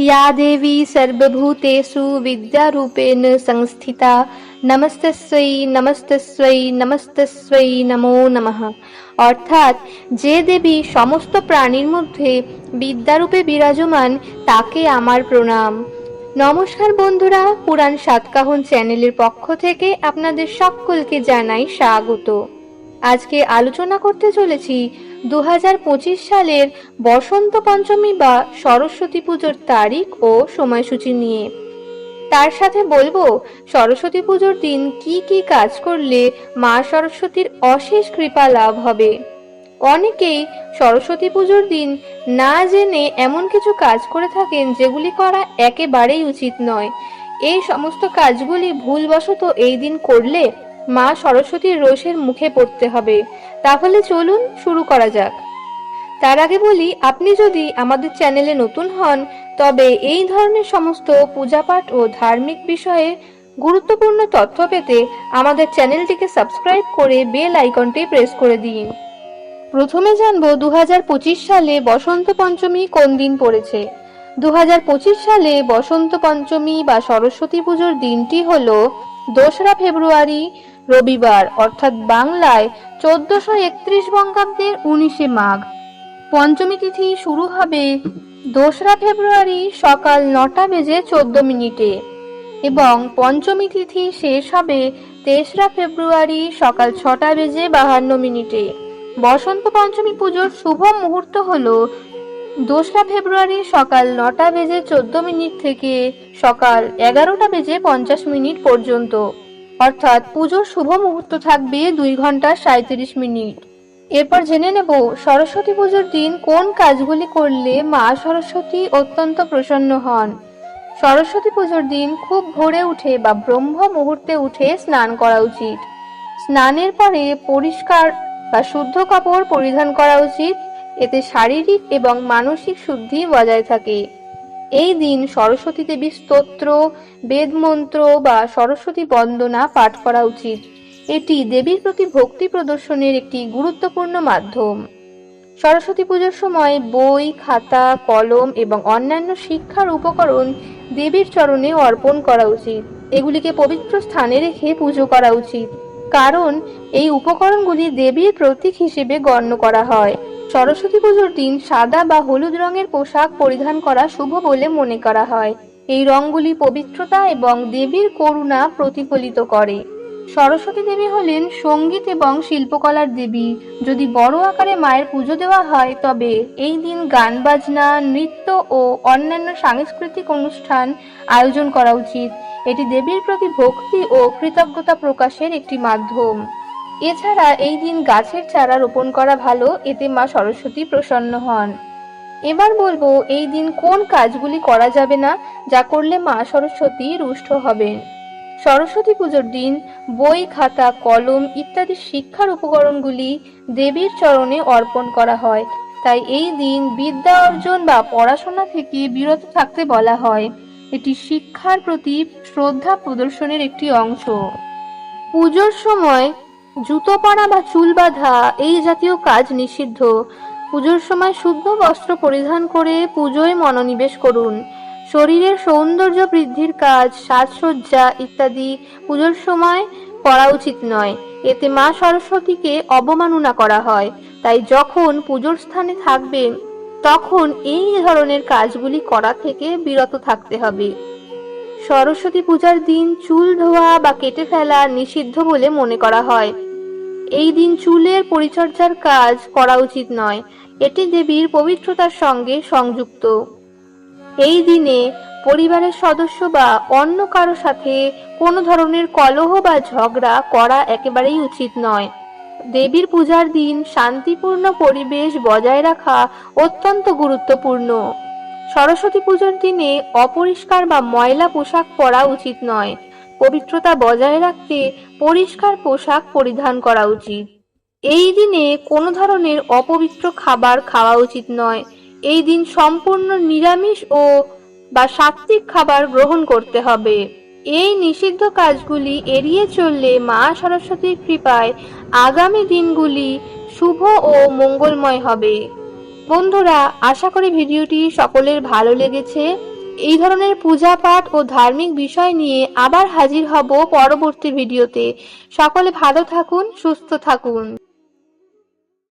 या देवी सर्वभूतेषु विद्यारूपेण संस्थिता নমস্তস্বৈ নমস্তস্বৈ নমস্তস্বৈ নমো নমঃ অর্থাৎ যে দেবী সমস্ত প্রাণীর মধ্যে বিদ্যারূপে বিরাজমান তাকে আমার প্রণাম নমস্কার বন্ধুরা পুরাণ সাতকাহন চ্যানেলের পক্ষ থেকে আপনাদের সকলকে জানাই স্বাগত আজকে আলোচনা করতে চলেছি দু হাজার পঁচিশ সালের বসন্ত পঞ্চমী বা সরস্বতী পুজোর তারিখ ও সময়সূচি নিয়ে। তার সাথে বলব, সরস্বতী পুজোর দিন কি কি কাজ করলে মা সরস্বতীর অশেষ কৃপা লাভ হবে। অনেকেই সরস্বতী পুজোর দিন না জেনে এমন কিছু কাজ করে থাকেন যেগুলি করা একেবারেই উচিত নয়। এই সমস্ত কাজগুলি ভুলবশত এই দিন করলে মা সরস্বতীর রোষের মুখে পড়তে হবে। তাহলে চলুন শুরু করা যাক। তার আগে বলি, আপনি যদি আমাদের চ্যানেলে নতুন হন, তবে এই ধরনের সমস্ত পূজাপাঠ ও ধার্মিক বিষয়ে গুরুত্বপূর্ণ তথ্য পেতে আমাদের চ্যানেলটিকে সাবস্ক্রাইব করে বেল আইকনটি প্রেস করে দিন। প্রথমে জানব দু সালে বসন্ত পঞ্চমী কোন দিন পড়েছে? দু হাজার পঁচিশ সালে বসন্ত পঞ্চমী বা সরস্বতী পুজোর দিনটি হল দোসরা ফেব্রুয়ারি রবিবার, অর্থাৎ বাংলায় চোদ্দশো একত্রিশ বঙ্গাব্দের উনিশে মাঘ। পঞ্চমী তিথি শুরু হবে দোসরা ফেব্রুয়ারি সকাল নটা বেজে চোদ্দ মিনিটে এবং পঞ্চমী তিথি শেষ হবে তেসরা ফেব্রুয়ারি সকাল ছটা বেজে বাহান্ন মিনিটে। বসন্ত পঞ্চমী পুজোর শুভ মুহূর্ত হল দোসরা ফেব্রুয়ারি সকাল নটা বেজে চোদ্দ মিনিট থেকে সকাল এগারোটা বেজে পঞ্চাশ মিনিট পর্যন্ত। অর্থাৎ পুজোর শুভ মুহূর্ত থাকবে দুই ঘণ্টা সাঁত্রিশ মিনিট। এরপর জেনে নেব সরস্বতী পুজোর দিন কোন কাজগুলি করলে মা সরস্বতী অত্যন্ত প্রসন্ন হন। সরস্বতী পুজোর দিন খুব ভোরে উঠে বা ব্রহ্ম মুহূর্তে উঠে স্নান করা উচিত। স্নানের পরে পরিষ্কার বা শুদ্ধ কাপড় পরিধান করা উচিত। এতে শারীরিক এবং মানসিক শুদ্ধি বজায় থাকে। এই দিন সরস্বতী দেবীর স্তোত্র, বেদমন্ত্র বা সরস্বতী বন্দনা পাঠ করা উচিত। এটি দেবীর প্রতি ভক্তি প্রদর্শনের একটি গুরুত্বপূর্ণ মাধ্যম। সরস্বতী পুজোর সময় বই, খাতা, কলম এবং অন্যান্য শিক্ষার উপকরণ দেবীর চরণে অর্পণ করা উচিত। এগুলিকে পবিত্র স্থানে রেখে পুজো করা উচিত। কারণ এই উপকরণগুলি দেবীর প্রতীক হিসেবে গণ্য করা হয়। সরস্বতী পুজোর দিন সাদা বা হলুদ রঙের পোশাক পরিধান করা শুভ বলে মনে করা হয়। এই রঙগুলি পবিত্রতা এবং দেবীর করুণা প্রতিফলিত করে। সরস্বতী দেবী হলেন সংগীত এবং শিল্পকলার দেবী। যদি বড় আকারে মায়ের পুজো দেওয়া হয়, তবে এই দিন গান, বাজনা, নৃত্য ও অন্যান্য সাংস্কৃতিক অনুষ্ঠান আয়োজন করা উচিত। এটি দেবীর প্রতি ভক্তি ও কৃতজ্ঞতা প্রকাশের একটি মাধ্যম। এছাড়া এই দিন গাছের চারা রোপণ করা ভালো, এতে মা সরস্বতী প্রসন্ন হন। এবার বলব, এই দিন কোন কাজগুলি করা যাবে না, যা করলে মা সরস্বতী রুষ্ট হবেন? সরস্বতী পুজোর দিন বই, খাতা, কলম ইত্যাদি শিক্ষার উপকরণগুলি দেবীর চরণে অর্পণ করা হয়। তাই এই দিন বিদ্যা অর্জন বা পড়াশোনা থেকে বিরত থাকতে বলা হয়। এটি শিক্ষার প্রতি শ্রদ্ধা প্রদর্শনের একটি অংশ। পুজোর সময় জুতো পরা বা চুল বাঁধা, এই জাতীয় কাজ নিষিদ্ধ। পুজোর সময় শুদ্ধ বস্ত্র পরিধান করে পুজোয় মনোনিবেশ করুন। শরীরের সৌন্দর্য বৃদ্ধির কাজ, সাজসজ্জা ইত্যাদি পুজোর সময় করা উচিত নয়। এতে মা সরস্বতীকে অবমাননা করা হয়। তাই যখন পুজোর স্থানে থাকবে, তখন এই ধরনের কাজগুলি করা থেকে বিরত থাকতে হবে। সরস্বতী পূজার দিন চুল ধোয়া বা কেটে ফেলা নিষিদ্ধ বলে মনে করা হয়। এই দিন চুলের পরিচর্যার কাজ করা উচিত নয়। এটি দেবীর পবিত্রতার সঙ্গে সংযুক্ত। এই দিনে পরিবারের সদস্য বা অন্য কারও সাথে কোনো ধরনের কলহ বা ঝগড়া করা একেবারেই উচিত নয়। দেবীর পূজার দিন শান্তিপূর্ণ পরিবেশ বজায় রাখা অত্যন্ত গুরুত্বপূর্ণ। সরস্বতী পুজোর দিনে অপরিষ্কার বা ময়লা পোশাক পরা উচিত নয়। পবিত্রতা বজায় রাখতে পরিষ্কার পোশাক পরিধান করা উচিত। এই দিনে কোনো ধরনের অপবিত্র খাবার খাওয়া উচিত নয়। এই দিন সম্পূর্ণ নিরামিষ ও বা সাত্বিক খাবার গ্রহণ করতে হবে। এই নিষিদ্ধ কাজগুলি এড়িয়ে চললে মা সরস্বতীর কৃপায় আগামী দিনগুলি শুভ ও মঙ্গলময় হবে। বন্ধুরা, আশা করি ভিডিওটি সকলের ভালো লেগেছে। এই ধরনের পূজা পাঠ ও ধার্মিক বিষয় নিয়ে আবার হাজির হব পরবর্তী ভিডিওতে। সকলে ভালো থাকুন, সুস্থ থাকুন।